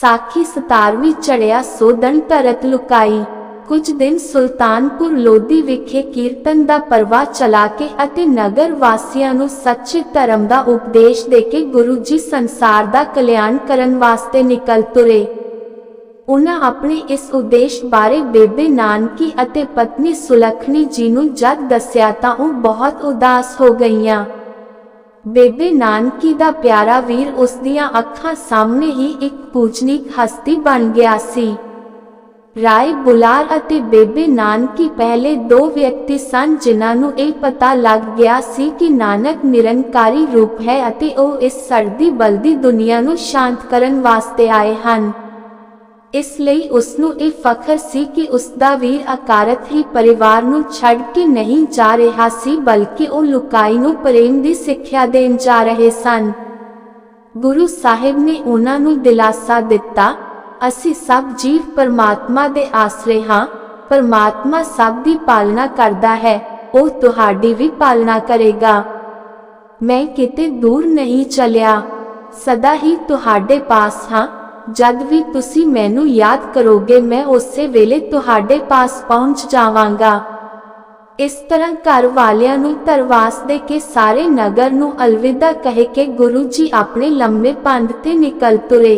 ਸਾਖੀ 17ਵੀਂ ਚੜਿਆ ਸੋਦਨ ਧਰਤ ਲੁਕਾਈ। ਕੁਝ ਦਿਨ ਸੁਲਤਾਨਪੁਰ ਲੋਧੀ ਵਿਖੇ ਕੀਰਤਨ ਦਾ ਪ੍ਰਵਾਹ ਚਲਾ ਕੇ ਅਤੇ ਨਗਰ ਵਾਸੀਆਂ ਨੂੰ ਸੱਚੇ ਧਰਮ ਦਾ ਉਪਦੇਸ਼ ਦੇ ਕੇ ਗੁਰੂ ਜੀ ਸੰਸਾਰ ਦਾ ਕਲਿਆਣ ਕਰਨ ਵਾਸਤੇ ਨਿਕਲ ਤੁਰੇ। ਉਹਨਾਂ ਆਪਣੇ ਇਸ ਉਦੇਸ਼ ਬਾਰੇ ਬੇਬੇ ਨਾਨਕੀ ਅਤੇ ਪਤਨੀ ਸੁਲਖਣੀ ਜੀ ਨੂੰ ਜਦ ਦੱਸਿਆ ਤਾਂ ਉਹ ਬਹੁਤ ਉਦਾਸ ਹੋ ਗਈਆਂ। ਬੇਬੇ ਨਾਨਕੀ ਦਾ ਪਿਆਰਾ ਵੀਰ ਉਸ ਦੀਆਂ ਅੱਖਾਂ ਸਾਹਮਣੇ ਹੀ ਇੱਕ ਪੂਜਨੀਕ ਹਸਤੀ ਬਣ ਗਿਆ ਸੀ। ਰਾਏ ਬੁਲਾਰ ਅਤੇ ਬੇਬੇ ਨਾਨਕੀ ਪਹਿਲੇ ਦੋ ਵਿਅਕਤੀ ਸਨ ਜਿਨ੍ਹਾਂ ਨੂੰ ਇਹ ਪਤਾ ਲੱਗ ਗਿਆ ਸੀ ਕਿ ਨਾਨਕ ਨਿਰੰਕਾਰੀ ਰੂਪ ਹੈ ਅਤੇ ਉਹ ਇਸ ਸਰਦੀ ਬਲਦੀ ਦੁਨੀਆ ਨੂੰ ਸ਼ਾਂਤ ਕਰਨ ਵਾਸਤੇ ਆਏ ਹਨ। ਇਸ ਲਈ ਉਸ ਨੂੰ ਇਹ ਫਖਰ ਸੀ ਕਿ ਉਸ ਦਾ ਵੀਰ ਅਕਾਰਤ ਹੀ ਪਰਿਵਾਰ ਨੂੰ ਛੱਡ ਕੇ ਨਹੀਂ ਜਾ ਰਿਹਾ ਸੀ, ਬਲਕਿ ਉਹ ਲੁਕਾਈ ਨੂੰ ਪ੍ਰੇਮ ਦੀ ਸਿੱਖਿਆ ਦੇਣ ਜਾ ਰਹੇ ਸਨ। ਗੁਰੂ ਸਾਹਿਬ ਨੇ ਉਹਨਾਂ ਨੂੰ ਦਿਲਾਸਾ ਦਿੱਤਾ, ਅਸੀਂ ਸਭ ਜੀਵ ਪਰਮਾਤਮਾ ਦੇ ਆਸਰੇ ਹਾਂ, ਪਰਮਾਤਮਾ ਸਭ ਦੀ ਪਾਲਣਾ ਕਰਦਾ ਹੈ, ਉਹ ਤੁਹਾਡੀ ਵੀ ਪਾਲਣਾ ਕਰੇਗਾ। ਮੈਂ ਕਿਤੇ ਦੂਰ ਨਹੀਂ ਚਲਿਆ, ਸਦਾ ਹੀ ਤੁਹਾਡੇ ਪਾਸ ਹਾਂ। ਜਦ ਵੀ ਤੁਸੀਂ ਮੈਨੂੰ ਯਾਦ ਕਰੋਗੇ, ਮੈਂ ਉਸੇ ਵੇਲੇ ਤੁਹਾਡੇ ਪਾਸ ਪਹੁੰਚ ਜਾਵਾਂਗਾ। ਇਸ ਤਰ੍ਹਾਂ ਘਰ ਵਾਲਿਆਂ ਨੂੰ ਧਰਵਾਸ ਦੇ ਕੇ ਸਾਰੇ ਨਗਰ ਨੂੰ ਅਲਵਿਦਾ ਕਹਿ ਕੇ ਗੁਰੂ ਜੀ ਆਪਣੇ ਲੰਮੇ ਪੰਡ ਤੇ ਨਿਕਲ ਤੁਰੇ।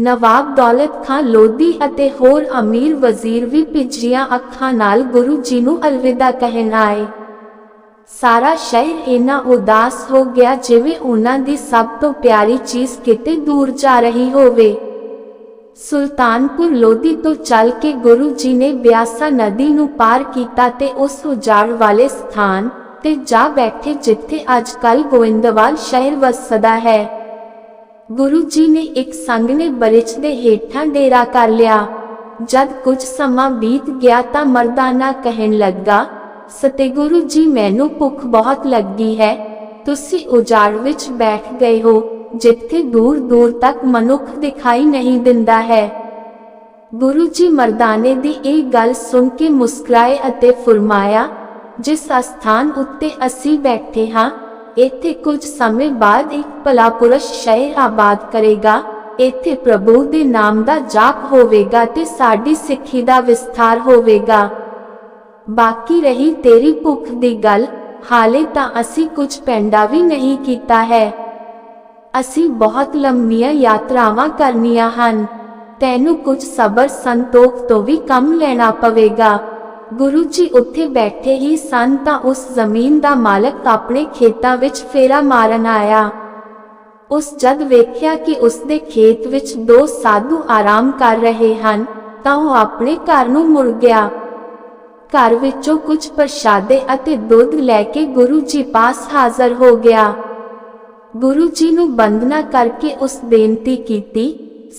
ਨਵਾਬ ਦੌਲਤ ਖਾਨ ਲੋਧੀ ਅਤੇ ਹੋਰ ਅਮੀਰ ਵਜ਼ੀਰ ਵੀ ਪਿਜਰੀਆਂ ਅੱਖਾਂ ਨਾਲ ਗੁਰੂ ਜੀ ਨੂੰ ਅਲਵਿਦਾ ਕਹਿਣ ਆਏ। ਸਾਰਾ ਸ਼ਹਿਰ ਇੰਨਾ ਉਦਾਸ ਹੋ ਗਿਆ ਜਿਵੇਂ ਉਹਨਾਂ ਦੀ ਸਭ ਤੋਂ ਪਿਆਰੀ ਚੀਜ਼ ਕਿਤੇ ਦੂਰ ਜਾ ਰਹੀ ਹੋਵੇ। ਸੁਲਤਾਨਪੁਰ ਲੋਧੀ ਤੋਂ ਚੱਲ ਕੇ ਗੁਰੂ ਜੀ ਨੇ ਬਿਆਸਾ ਨਦੀ ਨੂੰ ਪਾਰ ਕੀਤਾ ਤੇ ਉਸ ਉਜਾੜ ਵਾਲੇ ਸਥਾਨ ਤੇ ਜਾ ਬੈਠੇ ਜਿੱਥੇ ਅੱਜ ਕੱਲ ਗੋਇੰਦਵਾਲ ਸ਼ਹਿਰ ਵਸਦਾ ਹੈ। ਗੁਰੂ ਜੀ ਨੇ ਇੱਕ ਸੰਗ ਨੇ ਬਰਿਚ ਦੇ ਹੇਠਾਂ ਡੇਰਾ ਕਰ ਲਿਆ। ਜਦ ਕੁਝ ਸਮਾਂ ਬੀਤ ਗਿਆ ਤਾਂ ਮਰਦਾਨਾ ਕਹਿਣ ਲੱਗਾ ਸਤਿਗੁਰੂ ਜੀ, ਮੈਨੂੰ ਭੁੱਖ ਬਹੁਤ ਲੱਗੀ ਹੈ। ਤੁਸੀਂ ਉਜਾੜ ਵਿੱਚ ਬੈਠ ਗਏ ਹੋ, ਜਿੱਥੇ ਦੂਰ ਦੂਰ ਤੱਕ ਮਨੁੱਖ ਦਿਖਾਈ ਨਹੀਂ ਦਿੰਦਾ ਹੈ। ਗੁਰੂ ਜੀ, ਮਰਦਾਨੇ ਦੀ ਇਹ ਗੱਲ ਸੁਣ ਕੇ ਮੁਸਕਰਾਏ ਅਤੇ ਫਰਮਾਇਆ, ਜਿਸ ਅਸਥਾਨ ਉੱਤੇ ਅਸੀਂ ਬੈਠੇ ਹਾਂ, ਇੱਥੇ ਕੁਝ ਸਮੇਂ ਬਾਅਦ ਇੱਕ ਭਲਾ ਪੁਰਸ਼ ਸ਼ਹਿਰ ਆਬਾਦ ਕਰੇਗਾ। ਇੱਥੇ ਪ੍ਰਭੂ ਦੇ ਨਾਮ ਦਾ ਜਾਪ ਹੋਵੇਗਾ ਤੇ ਸਾਡੀ ਸਿੱਖੀ ਦਾ ਵਿਸਥਾਰ ਹੋਵੇਗਾ। ਬਾਕੀ ਰਹੀ ਤੇਰੀ ਭੁੱਖ ਦੀ ਗੱਲ, ਹਾਲੇ ਤਾਂ ਅਸੀਂ ਕੁਝ ਪੈਂਡਾ ਵੀ ਨਹੀਂ ਕੀਤਾ ਹੈ। ਅਸੀਂ ਬਹੁਤ ਲੰਮੀਆਂ ਯਾਤਰਾਵਾਂ ਕਰਨੀਆਂ ਹਨ। ਤੈਨੂੰ ਕੁਝ ਸਬਰ ਸੰਤੋਖ ਤੋਂ ਵੀ ਕੰਮ ਲੈਣਾ ਪਵੇਗਾ। ਗੁਰੂ ਜੀ ਉੱਥੇ ਬੈਠੇ ਹੀ ਸਨ ਤਾਂ ਉਸ ਜ਼ਮੀਨ ਦਾ ਮਾਲਕ ਆਪਣੇ ਖੇਤਾਂ ਵਿੱਚ ਫੇਰਾ ਮਾਰਨ ਆਇਆ। ਉਸ ਜਦ ਵੇਖਿਆ ਕਿ ਉਸਦੇ ਖੇਤ ਵਿੱਚ ਦੋ ਸਾਧੂ ਆਰਾਮ ਕਰ ਰਹੇ ਹਨ, ਤਾਂ ਉਹ ਆਪਣੇ ਘਰ ਨੂੰ ਮੁੜ ਗਿਆ। ਘਰ ਵਿੱਚੋਂ ਕੁਝ ਪ੍ਰਸ਼ਾਦੇ ਅਤੇ ਦੁੱਧ ਲੈ ਕੇ ਗੁਰੂ ਜੀ ਪਾਸ ਹਾਜ਼ਰ ਹੋ ਗਿਆ। ਗੁਰੂ ਜੀ ਨੂੰ ਬੰਦਨਾ ਕਰਕੇ ਉਸ ਬੇਨਤੀ ਕੀਤੀ,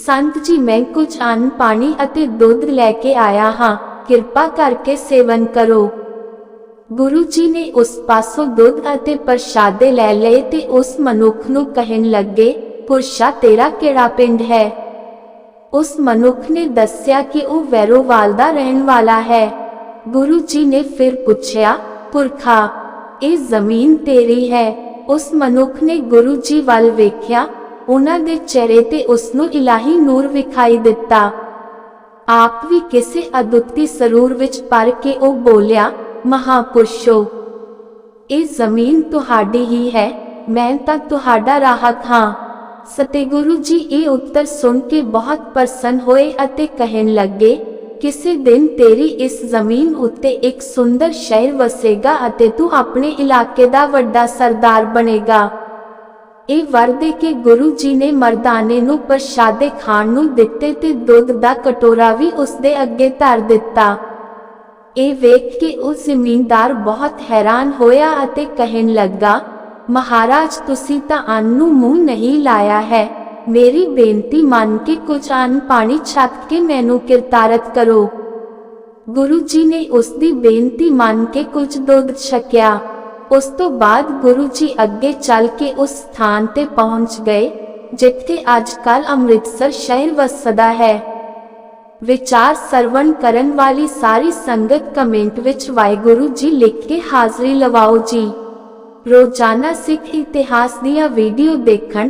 ਸੰਤ ਜੀ, ਮੈਂ ਕੁਝ ਅੰਨ ਪਾਣੀ ਅਤੇ ਦੁੱਧ ਲੈ ਕੇ ਆਇਆ ਹਾਂ, ਕਿਰਪਾ ਕਰਕੇ ਸੇਵਨ ਕਰੋ। ਗੁਰੂ ਜੀ ਨੇ ਉਸ ਪਾਸੋਂ ਦੁੱਧ ਅਤੇ ਪ੍ਰਸ਼ਾਦੇ ਲੈ ਲਏ ਤੇ ਉਸ ਮਨੁੱਖ ਨੂੰ ਕਹਿਣ ਲੱਗੇ, ਪੁਰਸ਼ਾ, ਤੇਰਾ ਕਿਹੜਾ ਪਿੰਡ ਹੈ? ਉਸ ਮਨੁੱਖ ਨੇ ਦੱਸਿਆ ਕਿ ਉਹ ਵੈਰੋਵਾਲ ਦਾ ਰਹਿਣ ਵਾਲਾ ਹੈ। ਗੁਰੂ ਜੀ ਨੇ ਫਿਰ ਪੁੱਛਿਆ, ਪੁਰਖਾ, ਇਹ ਜ਼ਮੀਨ ਤੇਰੀ ਹੈ। ਉਸ ਮਨੁੱਖ ਨੇ ਗੁਰੂ ਜੀ ਵੱਲ ਵੇਖਿਆ, ਉਹਨਾਂ ਦੇ ਚਿਹਰੇ ਤੇ ਉਸ ਨੂੰ ਇਲਾਹੀ ਨੂਰ ਵਿਖਾਈ ਦਿੱਤਾ। ਆਪ ਵੀ ਕਿਸੇ ਅਦੁੱਤੀ ਸਰੂਰ ਵਿੱਚ ਪਰ ਕੇ ਉਹ ਬੋਲਿਆ, ਮਹਾਪੁਰਸ਼ੋ, ਇਹ ਜ਼ਮੀਨ ਤੁਹਾਡੀ ਹੀ ਹੈ, ਮੈਂ ਤਾਂ ਤੁਹਾਡਾ ਰਾਹਤ ਹਾਂ। ਸਤਿਗੁਰੂ ਜੀ ਇਹ ਉੱਤਰ ਸੁਣ ਕੇ ਬਹੁਤ ਪ੍ਰਸੰਨ ਹੋਏ ਅਤੇ ਕਹਿਣ ਲੱਗੇ ਕਿਸੇ ਦਿਨ ਤੇਰੀ ਇਸ ਜ਼ਮੀਨ ਉੱਤੇ ਇੱਕ ਸੁੰਦਰ ਸ਼ਹਿਰ ਵਸੇਗਾ ਅਤੇ ਤੂੰ ਆਪਣੇ ਇਲਾਕੇ ਦਾ ਵੱਡਾ ਸਰਦਾਰ ਬਣੇਗਾ। ਇਹ ਵਰ ਦੇ ਕੇ ਗੁਰੂ ਜੀ ਨੇ ਮਰਦਾਨੇ ਨੂੰ ਪ੍ਰਸ਼ਾਦੇ ਖਾਣ ਨੂੰ ਦਿੱਤੇ ਤੇ ਦੁੱਧ ਦਾ ਕਟੋਰਾ ਵੀ ਉਸ ਦੇ ਅੱਗੇ ਧਰ ਦਿੱਤਾ। ਇਹ ਵੇਖ ਕੇ ਉਹ ਜ਼ਮੀਂਦਾਰ ਬਹੁਤ ਹੈਰਾਨ ਹੋਇਆ ਅਤੇ ਕਹਿਣ ਲੱਗਾ, ਮਹਾਰਾਜ, ਤੁਸੀਂ ਤਾਂ ਅੰਨ ਨੂੰ ਮੂੰਹ ਨਹੀਂ ਲਾਇਆ ਹੈ। ਮੇਰੀ ਬੇਨਤੀ ਮੰਨ ਕੇ ਕੁਝ ਅੰਨ ਪਾਣੀ ਛਕ ਕੇ ਮੈਨੂੰ ਕਿਰਤਾਰਤ ਕਰੋ। ਗੁਰੂ ਜੀ ਨੇ ਉਸ ਦੀ ਬੇਨਤੀ ਮੰਨ ਕੇ ਕੁਝ ਦੁੱਧ ਛਕਿਆ। ਉਸ ਤੋਂ ਬਾਅਦ ਗੁਰੂ ਜੀ ਅੱਗੇ ਚੱਲ ਕੇ ਉਸ ਸਥਾਨ ਤੇ ਪਹੁੰਚ ਗਏ, ਜਿੱਥੇ ਅੱਜ ਕੱਲ ਅੰਮ੍ਰਿਤਸਰ ਸ਼ਹਿਰ ਵਸਦਾ ਹੈ। ਵਿਚਾਰ ਸਰਵਣ ਕਰਨ ਵਾਲੀ ਸਾਰੀ ਸੰਗਤ ਕਮੈਂਟ ਵਿੱਚ ਵਾਹਿਗੁਰੂ ਜੀ ਲਿਖ ਕੇ ਹਾਜ਼ਰੀ ਲਵਾਓ ਜੀ। ਰੋਜ਼ਾਨਾ ਸਿੱਖ ਇਤਿਹਾਸ ਦੀਆਂ ਵੀਡੀਓ ਦੇਖਣ